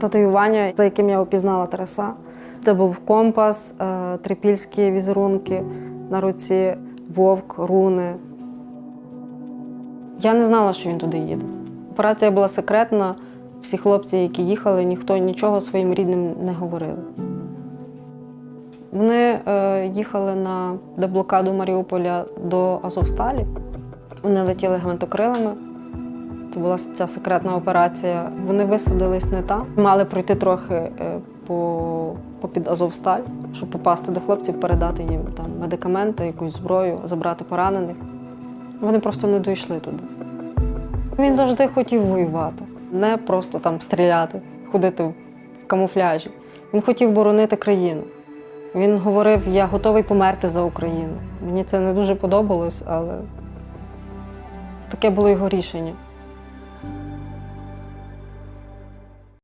Татуювання, за яким я опізнала Тараса. Це був компас, е, трипільські візерунки на руці, вовк, руни. Я не знала, що він туди їде. Операція була секретна. Всі хлопці, які їхали, ніхто нічого своїм рідним не говорили. Вони е, їхали на деблокаду Маріуполя до Азовсталі. Вони летіли гвинтокрилами. Це була ця секретна операція. Вони висадились не там. Мали пройти трохи е, по, попід Азовсталь, щоб попасти до хлопців, передати їм там медикаменти, якусь зброю, забрати поранених. Вони просто не дійшли туди. Він завжди хотів воювати, не просто там стріляти, ходити в камуфляжі. Він хотів боронити країну. Він говорив: я готовий померти за Україну. Мені це не дуже подобалось, але таке було його рішення.